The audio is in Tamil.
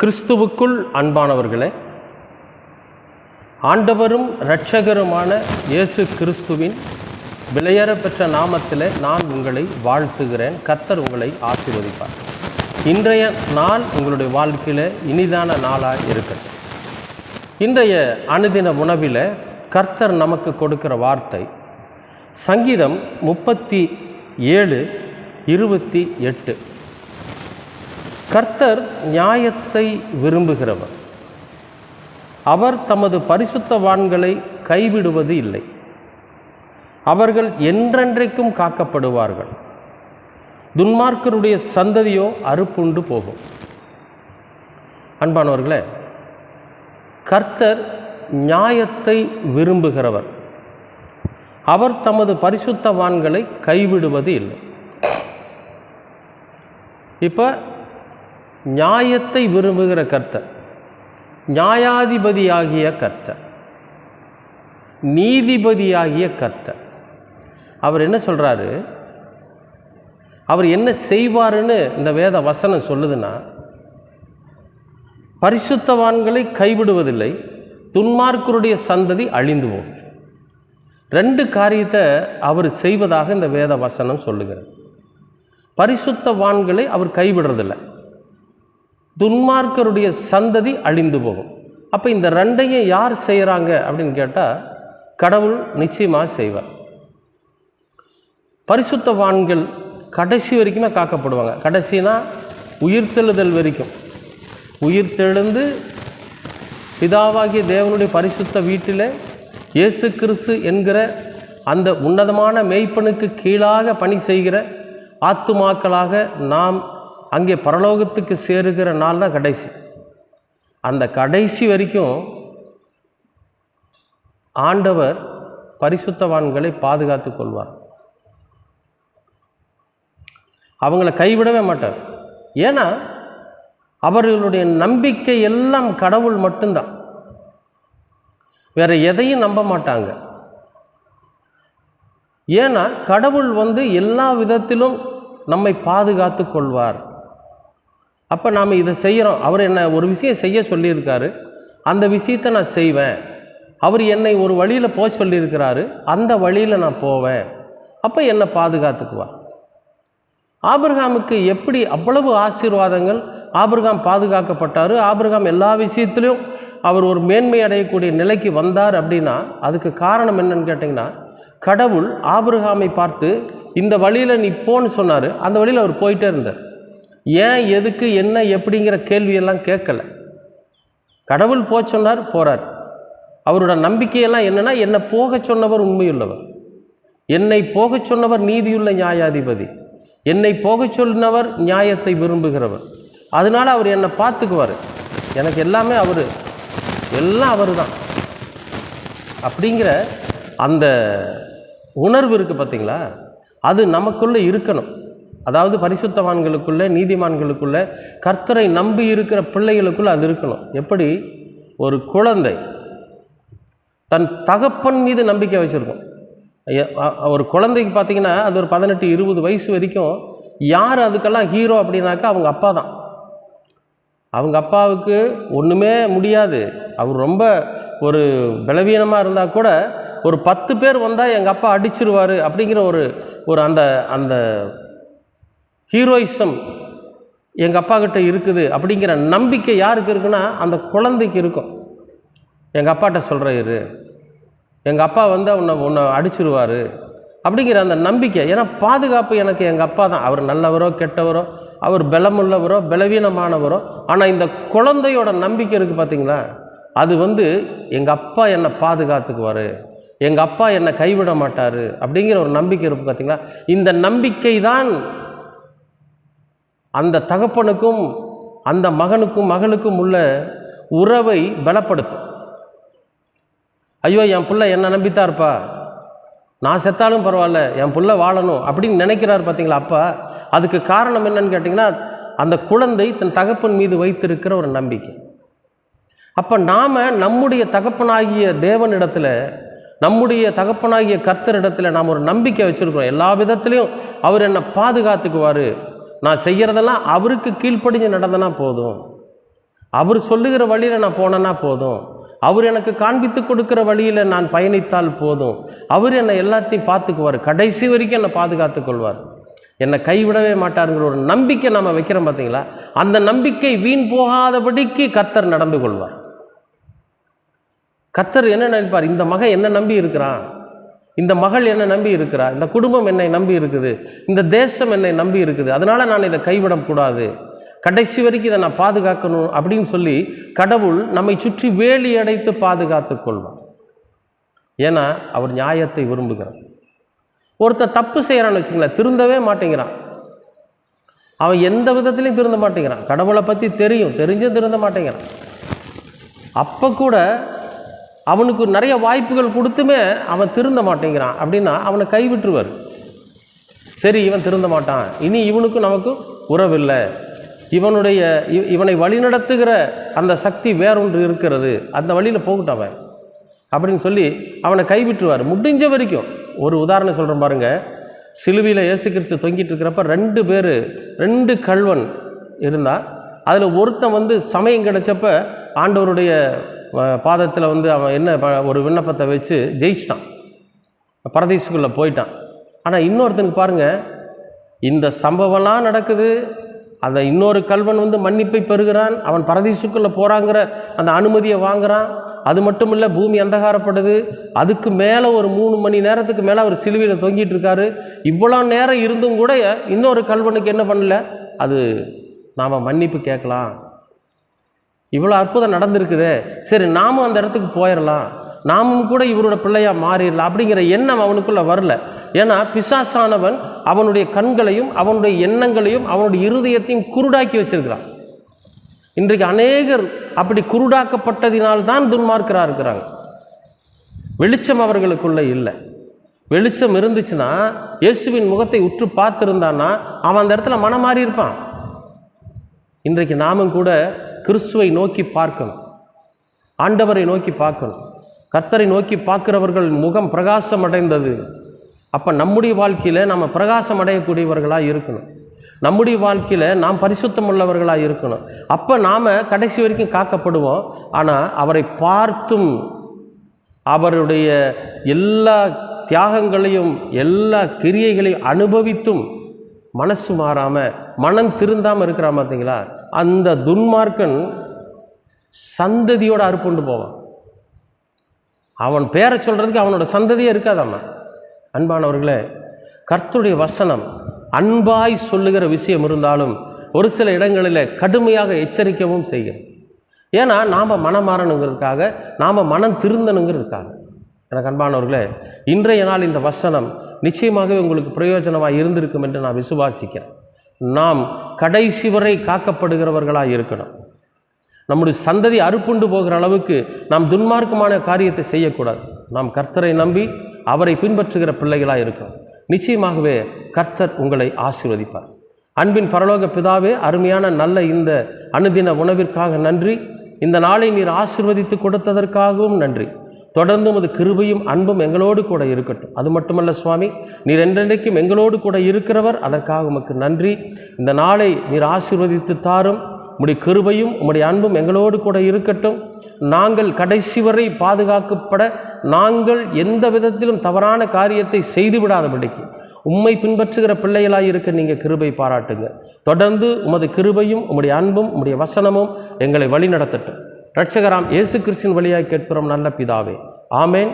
கிறிஸ்துவுக்குள் அன்பானவர்களே ஆண்டவரும் இரட்சகருமான இயேசு கிறிஸ்துவின் விலையேற பெற்ற நான் உங்களை வாழ்த்துகிறேன். கர்த்தர் உங்களை ஆசீர்வதிப்பார். இன்றைய நாள் உங்களுடைய வாழ்க்கையில் இனிதான நாளாக இருக்கட்டும். இன்றைய அனுதின உணவில் கர்த்தர் நமக்கு கொடுக்கிற வார்த்தை சங்கீதம் முப்பத்தி ஏழு இருபத்தி எட்டு. கர்த்தர் நியாயத்தை விரும்புகிறவர். அவர் தமது பரிசுத்தவான்களை கைவிடுவது இல்லை. அவர்கள் என்றென்றைக்கும் காக்கப்படுவார்கள். துன்மார்க்கருடைய சந்ததியோ அறுப்புண்டு போகும். அன்பானவர்களே கர்த்தர் நியாயத்தை விரும்புகிறவர். அவர் தமது பரிசுத்தவான்களை கைவிடுவது இல்லை. இப்போ நியாயத்தை விரும்புகிற கர்த்தர் நியாயாதிபதியாகிய கர்த்தர் நீதிபதியாகிய கர்த்தர். அவர் என்ன சொல்கிறாரு அவர் என்ன செய்வாருன்னு இந்த வேத வசனம் சொல்லுதுன்னா பரிசுத்தவான்களை கைவிடுவதில்லை துன்மார்க்கருடைய சந்ததி அழிந்து போகும் ரெண்டு காரியத்தை அவர் செய்வதாக இந்த வேத வசனம் சொல்லுகிறார் பரிசுத்தவான்களை அவர் கைவிடுறதில்லை. துன்மார்க்கருடைய சந்ததி அழிந்து போகும். அப்போ இந்த ரெண்டையும் யார் செய்கிறாங்க அப்படின்னு கேட்டால் கடவுள் நிச்சயமாக செய்வார். பரிசுத்தவான்கள் கடைசி வரைக்குமே காக்கப்படுவாங்க. கடைசினா உயிர்த்தெழுதல் வரைக்கும். உயிர்த்தெழுந்து பிதாவாகிய தேவனுடைய பரிசுத்த வீட்டில் இயேசு கிறிஸ்து என்கிற அந்த உன்னதமான மெய்ப்பனுக்கு கீழாக பணி செய்கிற ஆத்துமாக்களாக நாம் அங்கே பரலோகத்துக்கு சேருகிற நாள் தான் கடைசி. அந்த கடைசி வரைக்கும் ஆண்டவர் பரிசுத்தவான்களை பாதுகாத்து கொள்வார். அவங்கள கைவிடவே மாட்டார். ஏன்னா அவர்களுடைய நம்பிக்கை எல்லாம் கடவுள் மட்டும்தான். வேறு எதையும் நம்ப மாட்டாங்க. ஏன்னா கடவுள் வந்து எல்லா விதத்திலும் நம்மை பாதுகாத்து கொள்வார். அப்போ நாம் இதை செய்கிறோம் அவர் என்ன ஒரு விஷயம் செய்ய சொல்லியிருக்காரு. அந்த விஷயத்தை நான் செய்வேன். அவர் என்னை ஒரு வழியில் போக சொல்லியிருக்கிறாரு. அந்த வழியில் நான் போவேன். அப்போ என்னை பாதுகாத்துக்குவார்? ஆபிரகாமுக்கு எப்படி அவ்வளவு ஆசீர்வாதங்கள்? ஆபிரகாம் பாதுகாக்கப்பட்டார். ஆபிரகாம் எல்லா விஷயத்திலையும் அவர் ஒரு மேன்மை அடையக்கூடிய நிலைக்கு வந்தார் அப்படின்னா அதுக்கு காரணம் என்னன்னு கேட்டிங்கன்னா கடவுள் ஆபிரகாமை பார்த்து இந்த வழியில் நீ போன்னு சொன்னார். அந்த வழியில் அவர் போயிட்டே இருந்தார். ஏன் எதுக்கு என்ன எப்படிங்கிற கேள்வியெல்லாம் கேட்கல. கடவுள் போக சொன்னார் போகிறார் அவரோட நம்பிக்கையெல்லாம் என்னென்னா என்னை போக சொன்னவர் உண்மையுள்ளவர். என்னை போக சொன்னவர் நீதியுள்ள நியாயாதிபதி. என்னை போக சொன்னவர் நியாயத்தை விரும்புகிறவர். அதனால் அவர் என்னை பார்த்துக்குவார். எனக்கு எல்லாமே அவர். எல்லாம் அவர் தான் அப்படிங்கிற அந்த உணர்வு இருக்குது பார்த்தீங்களா அது நமக்குள்ளே இருக்கணும். அதாவது பரிசுத்தவான்களுக்குள்ளே நீதிமான்களுக்குள்ளே கர்த்தரை நம்பி இருக்கிற பிள்ளைகளுக்குள்ளே அது இருக்கணும். எப்படி? ஒரு குழந்தை தன் தகப்பன் மீது நம்பிக்கை வச்சுருக்கும். ஒரு குழந்தைக்கு பார்த்தீங்கன்னா அது ஒரு பதினெட்டு இருபது வயசு வரைக்கும் யார் அதுக்கெல்லாம் ஹீரோ அப்படின்னாக்கா அவங்க அப்பா தான். அவங்க அப்பாவுக்கு ஒன்றுமே முடியாது. அவர் ரொம்ப ஒரு பலவீனமாக இருந்தால் கூட ஒரு பத்து பேர் வந்தால் எங்கள் அப்பா அடிச்சிருவார் அப்படிங்கிற ஒரு ஒரு அந்த அந்த ஹீரோயிசம் எங்கள் அப்பா கிட்ட இருக்குது அப்படிங்கிற நம்பிக்கை யாருக்கு இருக்குன்னா அந்த குழந்தைக்கு இருக்கும். எங்கள் அப்பாட்ட சொல்கிற இரு. எங்கள் அப்பா வந்து உன்னை உன்னை அடிச்சிருவார் அப்படிங்கிற அந்த நம்பிக்கை. ஏன்னா பாதுகாப்பு எனக்கு எங்கள் அப்பா தான். அவர் நல்லவரோ கெட்டவரோ அவர் பலமுள்ளவரோ பலவீனமானவரோ. ஆனால் இந்த குழந்தையோட நம்பிக்கை இருக்குது பார்த்தீங்களா அது வந்து எங்கள் அப்பா என்னை பாதுகாத்துக்குவார். எங்கள் அப்பா என்னை கைவிட மாட்டார் அப்படிங்கிற ஒரு நம்பிக்கை இருக்குது பார்த்தீங்களா இந்த நம்பிக்கை தான் அந்த தகப்பனுக்கும் அந்த மகனுக்கும் மகளுக்கும் உள்ள உறவை பலப்படுத்தும். ஐயோ என் பிள்ளை என்னை நம்பித்தான் இருப்பா? நான் செத்தாலும் பரவாயில்ல என் பிள்ளை வாழணும் அப்படின்னு நினைக்கிறார் பார்த்தீங்களா அப்பா? அதுக்கு காரணம் என்னன்னு கேட்டிங்கன்னா அந்த குழந்தை தன் தகப்பன் மீது வைத்திருக்கிற ஒரு நம்பிக்கை. அப்போ நாம் நம்முடைய தகப்பனாகிய தேவனிடத்தில் நம்முடைய தகப்பனாகிய கர்த்தரிடத்தில் நாம் ஒரு நம்பிக்கை வச்சுருக்கிறோம். எல்லா விதத்துலேயும் அவர் என்னை பாதுகாத்துக்குவார். நான் செய்கிறதெல்லாம் அவருக்கு கீழ்ப்படிஞ்சு நடந்தனா போதும். அவர் சொல்லுகிற வழியில் நான் போனேன்னா போதும். அவர் எனக்கு காண்பித்து கொடுக்குற வழியில் நான் பயணித்தால் போதும். அவர் என்னை எல்லாத்தையும் பார்த்துக்குவார். கடைசி வரைக்கும் என்னை பாதுகாத்து கொள்வார். என்னை கைவிடவே மாட்டாருங்கிற ஒரு நம்பிக்கை நம்ம வைக்கிறோம் பார்த்தீங்களா அந்த நம்பிக்கை வீண் போகாதபடிக்கு கத்தர் நடந்து கொள்வார். கத்தர் என்ன நினைப்பார்? இந்த மகன் என்ன நம்பி இருக்கிறான்? இந்த மகள் என்னை நம்பி இருக்கிறா? இந்த குடும்பம் என்னை நம்பி இருக்குது. இந்த தேசம் என்னை நம்பி இருக்குது. அதனால் நான் இதை கைவிடக்கூடாது கடைசி வரைக்கும் இதை நான் பாதுகாக்கணும் அப்படின்னு சொல்லி கடவுள் நம்மை சுற்றி வேலி அடைத்து பாதுகாத்து கொள்வார். ஏன்னா அவர் நியாயத்தை விரும்புகிறார். ஒருத்தர் தப்பு செய்கிறான்னு வச்சுங்களேன் திருந்தவே மாட்டேங்கிறான். அவன் எந்த விதத்துலையும் திருந்த மாட்டேங்கிறான். கடவுளை பற்றி தெரியும். தெரிஞ்சும் திருந்த மாட்டேங்கிறான். அப்போ கூட அவனுக்கு நிறைய வாய்ப்புகள் கொடுத்துமே அவன் திருந்த மாட்டேங்கிறான். அப்படின்னா அவனை கைவிட்டுருவார். சரி இவன் திருந்த மாட்டான். இனி இவனுக்கும் நமக்கும் உறவில்லை. இவனுடைய இவனை வழிநடத்துகிற அந்த சக்தி வேறொன்று இருக்கிறது. அந்த வழியில் போகட்டும் அவன். அப்படின்னு சொல்லி அவனை கைவிட்டுருவார். முடிஞ்ச வரைக்கும் ஒரு உதாரணம் சொல்கிறேன் பாருங்கள் சிலுவையில் இயேசு கிறிஸ்து தொங்கிட்டு இருக்கிறப்ப ரெண்டு பேர் ரெண்டு கல்வன் இருந்தால் அதில் ஒருத்தன் வந்து சமயம் கிடைச்சப்ப ஆண்டவருடைய பாதத்தில் வந்து அவன் என்ன ப- ஒரு விண்ணப்பத்தை வச்சு ஜெயிச்சிட்டான். பரதேசுக்குள்ளே போயிட்டான். ஆனால் இன்னொருத்தனுக்கு பாருங்கள் இந்த சம்பவம்லாம் நடக்குது அந்த இன்னொரு கல்வன் வந்து மன்னிப்பை பெறுகிறான் அவன் பரதீசுக்குள்ளே போகிறாங்கிற அந்த அனுமதியை வாங்குகிறான் அது மட்டும் இல்லை பூமி அந்தகாரப்படுது அதுக்கு மேலே ஒரு மூணு மணி நேரத்துக்கு மேலே அவர் சிலுவையில் தொங்கிட்டு இருக்காரு. இவ்வளோ நேரம் இருந்தும் கூட இன்னொரு கல்வனுக்கு என்ன பண்ணல? அது நாம் மன்னிப்பு கேட்கலாம். இவ்வளோ அற்புதம் நடந்திருக்குதே. சரி நாமும் அந்த இடத்துக்கு போயிடலாம் நாமும் கூட இவரோட பிள்ளையாக மாறிடலாம் அப்படிங்கிற எண்ணம் அவனுக்குள்ளே வரல. ஏன்னா பிசாசானவன் அவனுடைய கண்களையும் அவனுடைய எண்ணங்களையும் அவனுடைய இருதயத்தையும் குருடாக்கி வச்சிருக்கிறான். இன்றைக்கு அநேகர் அப்படி குருடாக்கப்பட்டதினால்தான் துன்மார்க்கராக இருக்கிறாங்க. வெளிச்சம் அவர்களுக்குள்ளே இல்லை. வெளிச்சம் இருந்துச்சுன்னா இயேசுவின் முகத்தை உற்று பார்த்துருந்தான்னா அவன் அந்த இடத்துல மனம் மாறி இருப்பான். இன்றைக்கு நாமும் கூட கிறிஸ்துவை நோக்கி பார்க்கணும். ஆண்டவரை நோக்கி பார்க்கணும். கர்த்தரை நோக்கி பார்க்கிறவர்கள் முகம் பிரகாசம் அடைந்தது அப்போ நம்முடைய வாழ்க்கையில் நம்ம பிரகாசம் அடையக்கூடியவர்களாக இருக்கணும். நம்முடைய வாழ்க்கையில் நாம் பரிசுத்தம் உள்ளவர்களாக இருக்கணும். அப்போ நாம் கடைசி வரைக்கும் காக்கப்படுவோம். ஆனால் அவரை பார்த்தும் அவருடைய எல்லா தியாகங்களையும் எல்லா கிரியைகளையும் அனுபவித்தும் மனசு மாறாமல் மனம் திருந்தாமல் இருக்கிறான் பார்த்தீங்களா? அந்த துன்மார்க்கன் சந்ததியோடு அறுப்புண்டு போவான். அவன் பேரை சொல்கிறதுக்கு அவனோட சந்ததியே இருக்காதாம்மா. அன்பானவர்களே கர்த்தருடைய வசனம் அன்பாய் சொல்லுகிற விஷயம் இருந்தாலும் ஒரு சில இடங்களில் கடுமையாக எச்சரிக்கவும் செய்யும். ஏன்னா நாம் மனம் மாறணுங்கிறதுக்காக நாம் மனம் திருந்தணுங்கிறதுக்காக. எனக்கு அன்பானவர்களே இன்றைய நாள் இந்த வசனம் நிச்சயமாகவே உங்களுக்கு பிரயோஜனமாக இருந்திருக்கும் என்று நான் விசுவாசிக்கிறேன். நாம் கடைசி வரை காக்கப்படுகிறவர்களாக இருக்கணும். நம்முடைய சந்ததி அறுப்புண்டு போகிற அளவுக்கு நாம் துன்மார்க்கமான காரியத்தை செய்யக்கூடாது. நாம் கர்த்தரை நம்பி அவரை பின்பற்றுகிற பிள்ளைகளாக இருக்கணும். நிச்சயமாகவே கர்த்தர் உங்களை ஆசீர்வதிப்பார். அன்பின் பரலோக பிதாவே அருமையான நல்ல இந்த அனுதின உணவிற்காக நன்றி. இந்த நாளை நீர் ஆசீர்வதித்து கொடுத்ததற்காகவும் நன்றி. தொடர்ந்து உமது கிருபையும் அன்பும் எங்களோடு கூட இருக்கட்டும். அது மட்டுமல்ல சுவாமி நீர் என்றென்றைக்கும் எங்களோடு கூட இருக்கிறவர். அதற்காக உமக்கு நன்றி. இந்த நாளை நீர் ஆசீர்வதித்து தாரும். உம்முடைய கிருபையும் உம்முடைய அன்பும் எங்களோடு கூட இருக்கட்டும். நாங்கள் கடைசி வரை பாதுகாக்கப்பட நாங்கள் எந்த விதத்திலும் தவறான காரியத்தை செய்து விடாதபடிக்கு உம்மை பின்பற்றுகிற பிள்ளைகளாக இருக்க நீங்கள் கிருபை பாராட்டுங்க. தொடர்ந்து உமது கிருபையும் உம்முடைய அன்பும் உம்முடைய வசனமும் எங்களை வழி நடத்தட்டும் ரட்சகராம் இயேசு கிறிஸ்தின் வழியாக கேட்கிறோம் நல்ல பிதாவே. ஆமேன்.